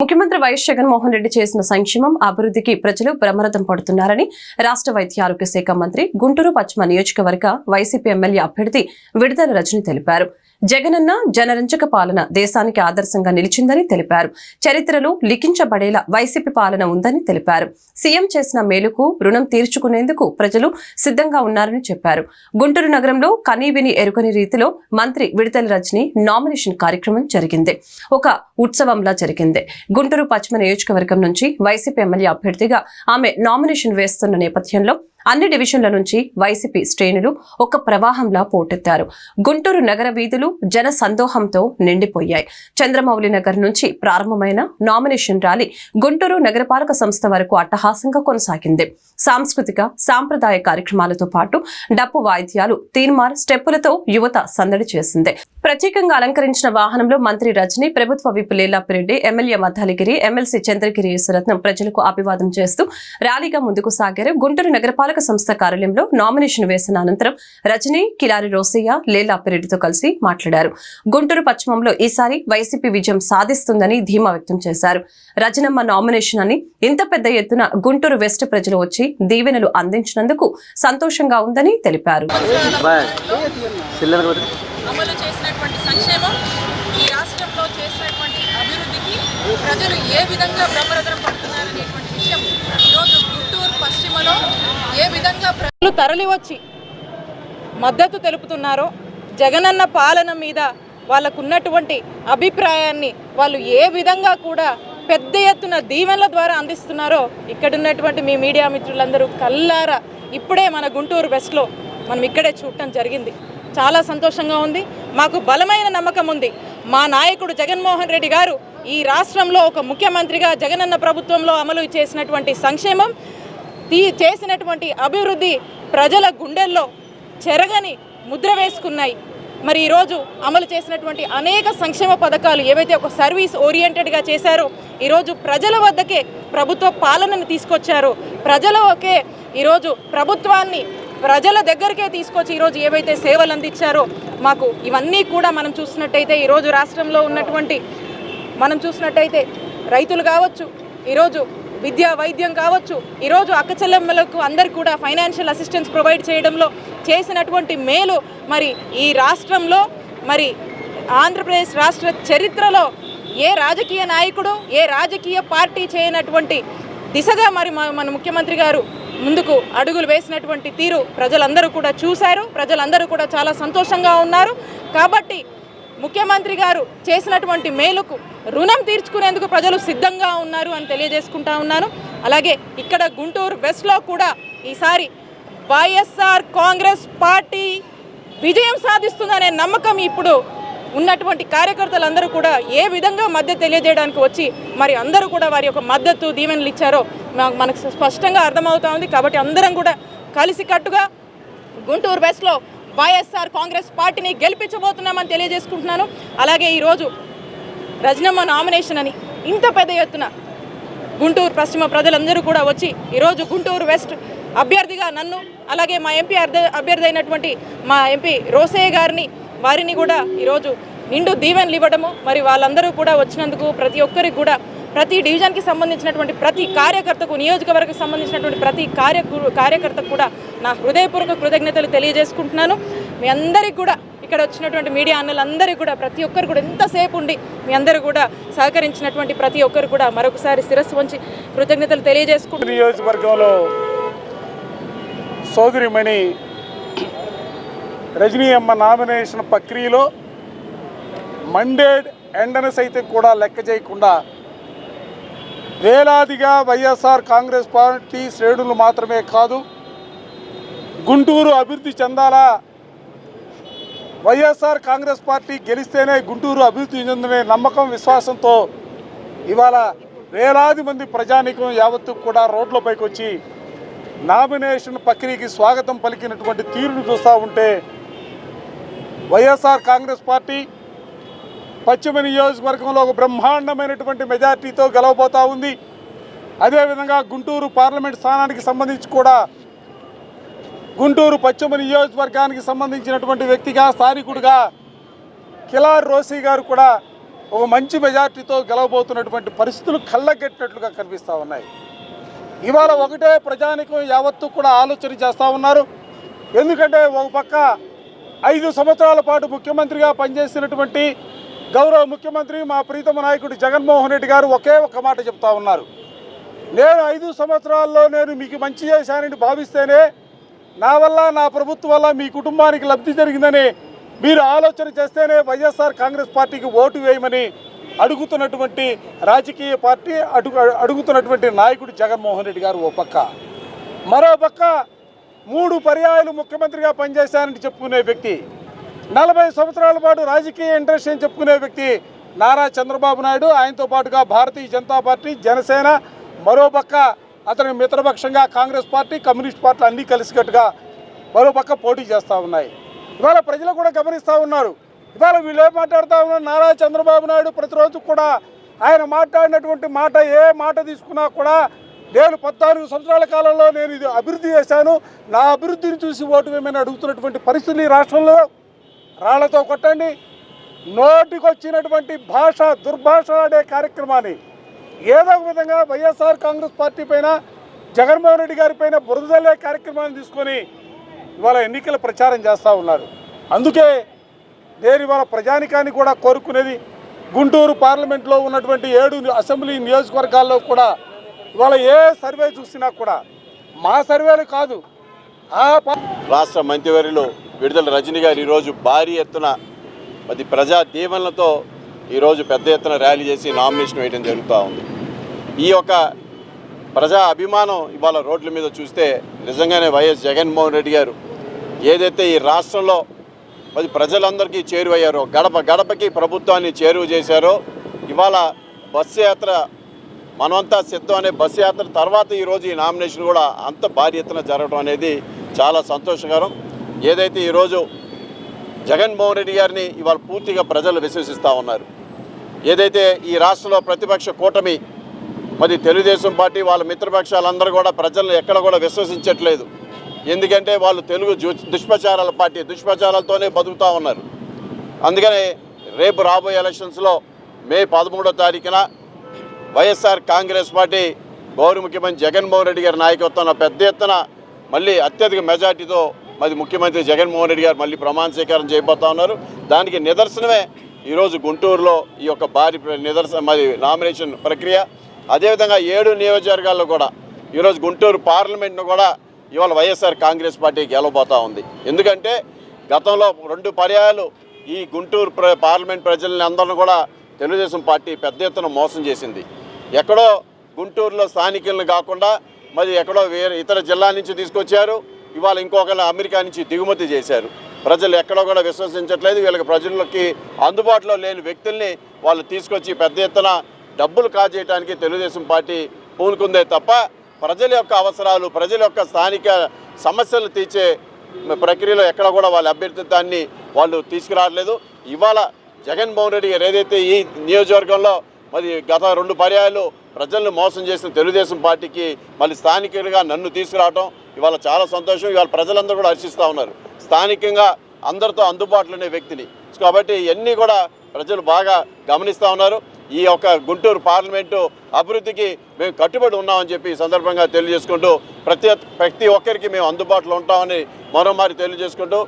ముఖ్యమంత్రి వైఎస్ జగన్మోహన్ రెడ్డి చేసిన సంక్షేమం అభివృద్ధికి ప్రజలు బ్రహ్మరథం పడుతున్నారని రాష్ట్ర వైద్య ఆరోగ్య శాఖ మంత్రి గుంటూరు పశ్చిమ నియోజకవర్గ వైసీపీ ఎమ్మెల్యే అభ్యర్థి విడుదల రజని తెలిపారు. జగనన్న జనరంజక పాలన దేశానికి ఆదర్శంగా నిలిచిందని తెలిపారు. చరిత్రలో లిఖించబడేలా వైసీపీ పాలన ఉందని తెలిపారు. సీఎం చేసిన మేలుకు రుణం తీర్చుకునేందుకు ప్రజలు సిద్ధంగా ఉన్నారని చెప్పారు. గుంటూరు నగరంలో కనీవిని ఎరుకని రీతిలో మంత్రి విడతల రజని నామినేషన్ కార్యక్రమం జరిగింది. ఒక ఉత్సవంలా జరిగింది. గుంటూరు పశ్చిమ నియోజకవర్గం నుంచి వైసీపీ ఎమ్మెల్యే అభ్యర్థిగా ఆమె నామినేషన్ వేస్తున్న నేపథ్యంలో అన్ని డివిజన్ల నుంచి వైసీపీ శ్రేణులు ఒక ప్రవాహంలా పోటెత్తారు. గుంటూరు నగర వీధులు జన సందోహంతో నిండిపోయాయి. చంద్రమౌళి నగర్ నుంచి ప్రారంభమైన నామినేషన్ ర్యాలీ గుంటూరు నగరపాలక సంస్థ వరకు అట్టహాసంగా కొనసాగింది. సాంస్కృతిక సాంప్రదాయ కార్యక్రమాలతో పాటు డప్పు వాయిద్యాలు తీన్మార్ స్టెప్పులతో యువత సందడి చేసింది. ప్రత్యేకంగా అలంకరించిన వాహనంలో మంత్రి రజని ప్రభుత్వ whip లీలాపిరెడ్డి MLA Maddali Giri MLC Chandragiri Yesuratnam ప్రజలకు అభివాదం చేస్తూ ర్యాలీగా ముందుకు సాగారు. గుంటూరు నగరపాలక సంస్థ కార్యాలయంలో నామినేషన్ వేసిన అనంతరం రజని కిలారి రోసయ్య లీలాపిరెడ్డితో కలిసి మాట్లాడారు. గుంటూరు పశ్చిమంలో ఈసారి వైసీపీ విజయం సాధిస్తుందని ధీమా వ్యక్తం చేశారు. రజనమ్మ నామినేషన్ అని ఇంత పెద్ద ఎత్తున గుంటూరు వెస్ట్ ప్రజలు వచ్చి దీవెనలు అందించినందుకు సంతోషంగా ఉందని తెలిపారు. అమలు చేసినటువంటి సంక్షేమం ఈ రాష్ట్రంలో చేసినటువంటి అభివృద్ధికి ప్రజలు ఏ విధంగా బ్రహ్మరథం పడుతున్నారనేటువంటి విషయం ఈరోజు గుంటూరు పశ్చిమలో ఏ విధంగా ప్రజలు తరలివచ్చి మద్దతు తెలుపుతున్నారో. జగనన్న పాలన మీద వాళ్ళకున్నటువంటి అభిప్రాయాన్ని వాళ్ళు ఏ విధంగా కూడా పెద్ద ఎత్తున దీవెనల ద్వారా అందిస్తున్నారో ఇక్కడున్నటువంటి మీ మీడియా మిత్రులందరూ కల్లారా ఇప్పుడే మన గుంటూరు వెస్ట్లో మనం ఇక్కడే చూడటం జరిగింది. చాలా సంతోషంగా ఉంది. మాకు బలమైన నమ్మకం ఉంది. మా నాయకుడు జగన్మోహన్ రెడ్డి గారు ఈ రాష్ట్రంలో ఒక ముఖ్యమంత్రిగా జగనన్న ప్రభుత్వంలో అమలు చేసినటువంటి సంక్షేమం తీ చేసినటువంటి అభివృద్ధి ప్రజల గుండెల్లో చెరగని ముద్ర వేసుకున్నాయి. మరి ఈరోజు అమలు చేసినటువంటి అనేక సంక్షేమ పథకాలు ఏవైతే ఒక సర్వీస్ ఓరియంటెడ్గా చేశారో ఈరోజు ప్రజల వద్దకే ప్రభుత్వ పాలనను తీసుకొచ్చారు. ప్రజల ఒకే ఈరోజు ప్రభుత్వాన్ని ప్రజల దగ్గరికే తీసుకొచ్చి ఈరోజు ఏవైతే సేవలు అందించారో మాకు ఇవన్నీ కూడా మనం చూసినట్టయితే ఈరోజు రాష్ట్రంలో ఉన్నటువంటి మనం చూసినట్టయితే రైతులు కావచ్చు ఈరోజు విద్యా వైద్యం కావచ్చు ఈరోజు అక్క చెల్లెమ్మలకు అందరు కూడా ఫైనాన్షియల్ అసిస్టెన్స్ ప్రొవైడ్ చేయడంలో చేసినటువంటి మేలు మరి ఈ రాష్ట్రంలో మరి ఆంధ్రప్రదేశ్ రాష్ట్ర చరిత్రలో ఏ రాజకీయ నాయకుడు ఏ రాజకీయ పార్టీ చేయనటువంటి దిశగా మరి మన ముఖ్యమంత్రి గారు ముందుకు అడుగులు వేసినటువంటి తీరు ప్రజలందరూ కూడా చూశారు. ప్రజలందరూ కూడా చాలా సంతోషంగా ఉన్నారు. కాబట్టి ముఖ్యమంత్రి గారు చేసినటువంటి మేలుకు రుణం తీర్చుకునేందుకు ప్రజలు సిద్ధంగా ఉన్నారు అని తెలియజేసుకుంటా ఉన్నాను. అలాగే ఇక్కడ గుంటూరు వెస్ట్లో కూడా ఈసారి వైఎస్ఆర్ కాంగ్రెస్ పార్టీ విజయం సాధిస్తుందనే నమ్మకం ఇప్పుడు ఉన్నటువంటి కార్యకర్తలందరూ కూడా ఏ విధంగా మద్దతు తెలియజేయడానికి వచ్చి మరి అందరూ కూడా వారి యొక్క మద్దతు దీవెనలు ఇచ్చారో మనకు స్పష్టంగా అర్థమవుతా ఉంది కాబట్టి అందరం కూడా కలిసికట్టుగా గుంటూరు వెస్ట్లో వైఎస్ఆర్ కాంగ్రెస్ పార్టీని గెలిపించబోతున్నామని తెలియజేసుకుంటున్నాను. అలాగే ఈరోజు రజనమ్మ నామినేషన్ అని ఇంత పెద్ద ఎత్తున గుంటూరు పశ్చిమ ప్రజలందరూ కూడా వచ్చి ఈరోజు గుంటూరు వెస్ట్ అభ్యర్థిగా నన్ను అలాగే మా ఎంపీ అర్థ అభ్యర్థి అయినటువంటి మా ఎంపీ రోసయ్య గారిని వారిని కూడా ఈరోజు నిండు దీవెనలు ఇవ్వడము మరి వాళ్ళందరూ కూడా వచ్చినందుకు ప్రతి ఒక్కరికి కూడా ప్రతి డివిజన్కి సంబంధించినటువంటి ప్రతి కార్యకర్తకు నియోజకవర్గకు సంబంధించినటువంటి ప్రతి కార్య కార్యకర్తకు కూడా నా హృదయపూర్వక కృతజ్ఞతలు తెలియజేసుకుంటున్నాను. మీ అందరికీ కూడా ఇక్కడ వచ్చినటువంటి మీడియా అన్నలందరికీ కూడా ప్రతి ఒక్కరు కూడా ఎంతసేపు ఉండి మీ అందరూ కూడా సహకరించినటువంటి ప్రతి ఒక్కరు కూడా మరొకసారి శిరస్సు వంచి కృతజ్ఞతలు తెలియజేసుకుంటున్నాను. నియోజకవర్గంలో సోదరిమణి రజనీ అమ్మ నామినేషన్ ప్రక్రియలో మండేడ్ ఎండను సైతం కూడా లెక్క చేయకుండా వేలాదిగా వైఎస్ఆర్ కాంగ్రెస్ పార్టీ శ్రేణులు మాత్రమే కాదు గుంటూరు అభివృద్ధి చెందాలా? వైఎస్ఆర్ కాంగ్రెస్ పార్టీ గెలిస్తేనే గుంటూరు అభివృద్ధి చెందనే నమ్మకం విశ్వాసంతో ఇవాళ వేలాది మంది ప్రజానీకం యావత్తు కూడా రోడ్లపైకి వచ్చి నామినేషన్ ప్రక్రియకి స్వాగతం పలికినటువంటి తీరును చూస్తూ ఉంటే వైఎస్ఆర్ కాంగ్రెస్ పార్టీ పశ్చిమ నియోజకవర్గంలో ఒక బ్రహ్మాండమైనటువంటి మెజార్టీతో గెలవబోతూ ఉంది. అదేవిధంగా గుంటూరు పార్లమెంట్ స్థానానికి సంబంధించి కూడా గుంటూరు పశ్చిమ నియోజకవర్గానికి సంబంధించినటువంటి వ్యక్తిగా స్థానికుడిగా కిలార్ రోసీ గారు కూడా ఒక మంచి మెజార్టీతో గెలవబోతున్నటువంటి పరిస్థితులు కళ్ళగట్టినట్లుగా కనిపిస్తూ ఉన్నాయి. ఇవాళ ఒకటే ప్రజానికం యావత్తు కూడా ఆలోచన చేస్తూ ఉన్నారు. ఎందుకంటే ఒక పక్క ఐదు సంవత్సరాల పాటు ముఖ్యమంత్రిగా పనిచేసినటువంటి గౌరవ ముఖ్యమంత్రి మా ప్రీతమ నాయకుడు జగన్మోహన్ రెడ్డి గారు ఒకే ఒక మాట చెప్తా ఉన్నారు. నేను ఐదు సంవత్సరాల్లో నేను మీకు మంచి చేశానని భావిస్తేనే నా వల్ల నా ప్రభుత్వం వల్ల మీ కుటుంబానికి లబ్ధి జరిగిందని మీరు ఆలోచన చేస్తేనే వైఎస్ఆర్ కాంగ్రెస్ పార్టీకి ఓటు వేయమని అడుగుతున్నటువంటి రాజకీయ పార్టీ అడుగు అడుగుతున్నటువంటి నాయకుడు జగన్మోహన్ రెడ్డి గారు ఓ పక్క. మరో పక్క మూడు పర్యాయాలు ముఖ్యమంత్రిగా పనిచేశానని చెప్పుకునే వ్యక్తి నలభై సంవత్సరాల పాటు రాజకీయ ఇంట్రెస్ట్ అని చెప్పుకునే వ్యక్తి నారా చంద్రబాబు నాయుడు. ఆయనతో పాటుగా భారతీయ జనతా పార్టీ జనసేన మరోపక్క అతని మిత్రపక్షంగా కాంగ్రెస్ పార్టీ కమ్యూనిస్ట్ పార్టీలు అన్నీ కలిసికట్టుగా మరోపక్క పోటీ చేస్తూ ఉన్నాయి. ఇవాళ ప్రజలు కూడా గమనిస్తూ ఉన్నారు. ఇవాళ వీళ్ళు ఏం మాట్లాడుతూ ఉన్నారు? నారా చంద్రబాబు నాయుడు ప్రతిరోజు కూడా ఆయన మాట్లాడినటువంటి మాట ఏ మాట తీసుకున్నా కూడా నేను పద్నాలుగు సంవత్సరాల కాలంలో నేను ఇది అభివృద్ధి చేశాను. నా అభివృద్ధిని చూసి ఓటు వేయమని అడుగుతున్నటువంటి పరిస్థితులు ఈ రాష్ట్రంలో రాళ్ళతో కొట్టండి. నోటికొచ్చినటువంటి భాష దుర్భాష ఆడే కార్యక్రమాన్ని ఏదో ఒక విధంగా వైఎస్ఆర్ కాంగ్రెస్ పార్టీ పైన జగన్మోహన్ రెడ్డి గారి పైన బురదలే కార్యక్రమాన్ని తీసుకొని ఇవాళ ఎన్నికల ప్రచారం చేస్తూ ఉన్నారు. అందుకే నేను ఇవాళ ప్రజానికాన్ని కూడా కోరుకునేది గుంటూరు పార్లమెంట్లో ఉన్నటువంటి ఏడు అసెంబ్లీ నియోజకవర్గాల్లో కూడా ఇవాళ ఏ సర్వే చూసినా కూడా మా సర్వేలు కాదు రాష్ట్ర మంత్రివర్యులు విడుదల రజనీ గారు ఈరోజు భారీ ఎత్తున అది ప్రజా దీవెనలతో ఈరోజు పెద్ద ఎత్తున ర్యాలీ చేసి నామినేషన్ వేయడం జరుగుతూ ఉంది. ఈ యొక్క ప్రజా అభిమానం ఇవాళ రోడ్ల మీద చూస్తే నిజంగానే వైఎస్ జగన్మోహన్ రెడ్డి గారు ఏదైతే ఈ రాష్ట్రంలో అది ప్రజలందరికీ చేరువయ్యారో గడప గడపకి ప్రభుత్వాన్ని చేరువ చేశారో ఇవాళ బస్సు యాత్ర మనమంతా సిద్ధం అనే బస్సు యాత్ర తర్వాత ఈరోజు ఈ నామినేషన్ కూడా అంత భారీ ఎత్తున జరగడం అనేది చాలా సంతోషకరం. ఏదైతే ఈరోజు జగన్మోహన్ రెడ్డి గారిని ఇవాళ పూర్తిగా ప్రజలు విశ్వసిస్తూ ఉన్నారు. ఏదైతే ఈ రాష్ట్రంలో ప్రతిపక్ష కూటమి మరి తెలుగుదేశం పార్టీ వాళ్ళ మిత్రపక్షాలందరూ కూడా ప్రజలను ఎక్కడ కూడా విశ్వసించట్లేదు. ఎందుకంటే వాళ్ళు తెలుగు దుష్ప్రచారాల పార్టీ దుష్ప్రచారాలతోనే బతుకుతూ ఉన్నారు. అందుకనే రేపు రాబోయే ఎలక్షన్స్లో మే పదమూడో తారీఖున వైఎస్ఆర్ కాంగ్రెస్ పార్టీ గౌరవ ముఖ్యమంత్రి జగన్మోహన్ రెడ్డి గారి నాయకత్వంలో పెద్ద ఎత్తున మళ్ళీ అత్యధిక మెజార్టీతో మరి ముఖ్యమంత్రి జగన్మోహన్ రెడ్డి గారు మళ్ళీ ప్రమాణ స్వీకారం చేయబోతా ఉన్నారు. దానికి నిదర్శనమే ఈరోజు గుంటూరులో ఈ యొక్క భారీ నిదర్శన మరి నామినేషన్ ప్రక్రియ. అదేవిధంగా ఏడు నియోజకవర్గాల్లో కూడా ఈరోజు గుంటూరు పార్లమెంట్ను కూడా ఇవాళ వైఎస్ఆర్ కాంగ్రెస్ పార్టీ గెలవబోతా ఉంది. ఎందుకంటే గతంలో రెండు పర్యాయాలు ఈ గుంటూరు ప్ర పార్లమెంట్ ప్రజలని అందరిని కూడా తెలుగుదేశం పార్టీ పెద్ద ఎత్తున మోసం చేసింది. ఎక్కడో గుంటూరులో స్థానికులను కాకుండా మరి ఎక్కడో వేరే ఇతర జిల్లా నుంచి తీసుకొచ్చారు. ఇవాళ ఇంకొకరు అమెరికా నుంచి దిగుమతి చేశారు. ప్రజలు ఎక్కడో కూడా విశ్వసించట్లేదు. వీళ్ళకి ప్రజలకి అందుబాటులో లేని వ్యక్తుల్ని వాళ్ళు తీసుకొచ్చి పెద్ద ఎత్తున డబ్బులు కాజేయడానికి తెలుగుదేశం పార్టీ పూనుకుందే తప్ప ప్రజల యొక్క అవసరాలు ప్రజల యొక్క స్థానిక సమస్యలు తీర్చే ప్రక్రియలో ఎక్కడ కూడా వాళ్ళ అభ్యర్థిత్వాన్ని వాళ్ళు తీసుకురావట్లేదు. ఇవాళ జగన్మోహన్ రెడ్డి గారు ఏదైతే ఈ నియోజకవర్గంలో మరి గత రెండు పర్యాయాలు ప్రజలను మోసం చేసిన తెలుగుదేశం పార్టీకి మళ్ళీ స్థానికులుగా నన్ను తీసుకురావడం ఇవాళ చాలా సంతోషం. ఇవాళ ప్రజలందరూ కూడా హర్షిస్తూ ఉన్నారు. స్థానికంగా అందరితో అందుబాటులో ఉండే వ్యక్తిని. కాబట్టి ఇవన్నీ కూడా ప్రజలు బాగా గమనిస్తూ ఉన్నారు. ఈ యొక్క గుంటూరు పార్లమెంటు అభివృద్ధికి మేము కట్టుబడి ఉన్నామని చెప్పి ఈ సందర్భంగా తెలియజేసుకుంటూ ప్రతి ప్రతి ఒక్కరికి మేము అందుబాటులో ఉంటామని మరోమారి తెలియజేసుకుంటూ